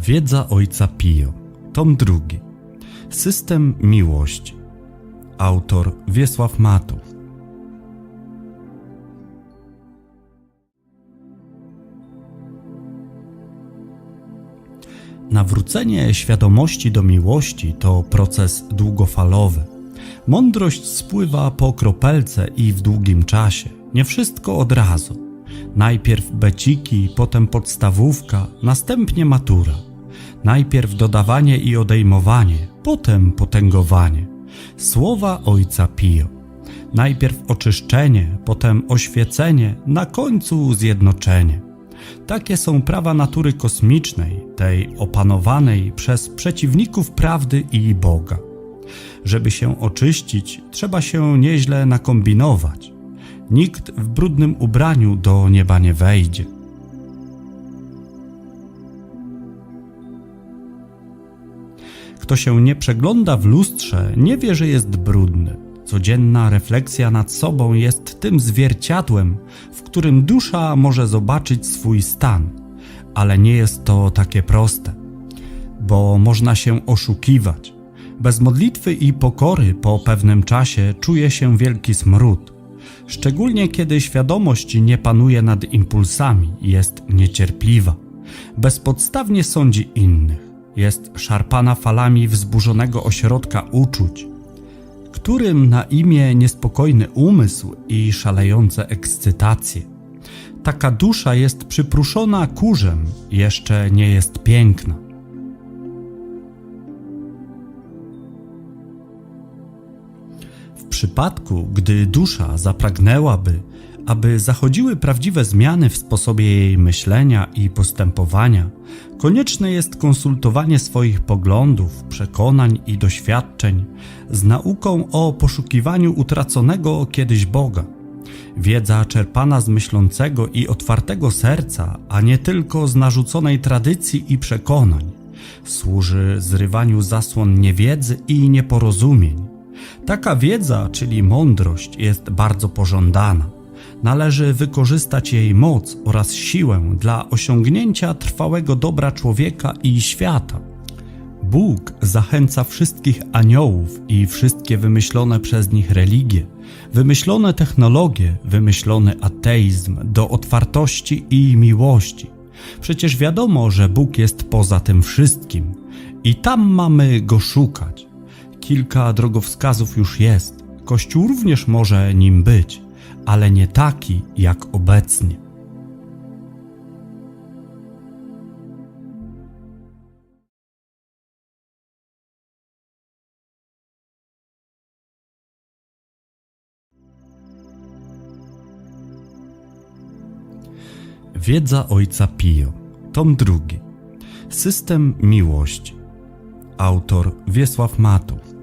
Wiedza Ojca Pio, tom drugi. System miłości. Autor Wiesław Matów. Nawrócenie świadomości do miłości to proces długofalowy. Mądrość spływa po kropelce i w długim czasie, nie wszystko od razu. Najpierw beciki, potem podstawówka, następnie matura. Najpierw dodawanie i odejmowanie, potem potęgowanie. Słowa Ojca Pio. Najpierw oczyszczenie, potem oświecenie, na końcu zjednoczenie. Takie są prawa natury kosmicznej, tej opanowanej przez przeciwników prawdy i Boga. Żeby się oczyścić, trzeba się nieźle nakombinować. Nikt w brudnym ubraniu do nieba nie wejdzie. Kto się nie przegląda w lustrze, nie wie, że jest brudny. Codzienna refleksja nad sobą jest tym zwierciadłem, w którym dusza może zobaczyć swój stan, ale nie jest to takie proste, bo można się oszukiwać. Bez modlitwy i pokory po pewnym czasie czuje się wielki smród. Szczególnie kiedy świadomość nie panuje nad impulsami, jest niecierpliwa, bezpodstawnie sądzi innych, jest szarpana falami wzburzonego ośrodka uczuć, którym na imię niespokojny umysł i szalejące ekscytacje. Taka dusza jest przypruszona kurzem, jeszcze nie jest piękna. W przypadku, gdy dusza zapragnęłaby, aby zachodziły prawdziwe zmiany w sposobie jej myślenia i postępowania, konieczne jest konsultowanie swoich poglądów, przekonań i doświadczeń z nauką o poszukiwaniu utraconego kiedyś Boga. Wiedza czerpana z myślącego i otwartego serca, a nie tylko z narzuconej tradycji i przekonań, służy zrywaniu zasłon niewiedzy i nieporozumień. Taka wiedza, czyli mądrość, jest bardzo pożądana. Należy wykorzystać jej moc oraz siłę dla osiągnięcia trwałego dobra człowieka i świata. Bóg zachęca wszystkich aniołów i wszystkie wymyślone przez nich religie, wymyślone technologie, wymyślony ateizm do otwartości i miłości. Przecież wiadomo, że Bóg jest poza tym wszystkim i tam mamy go szukać. Kilka drogowskazów już jest. Kościół również może nim być, ale nie taki jak obecnie. Wiedza Ojca Pio, tom drugi. System miłości. Autor Wiesław Matów.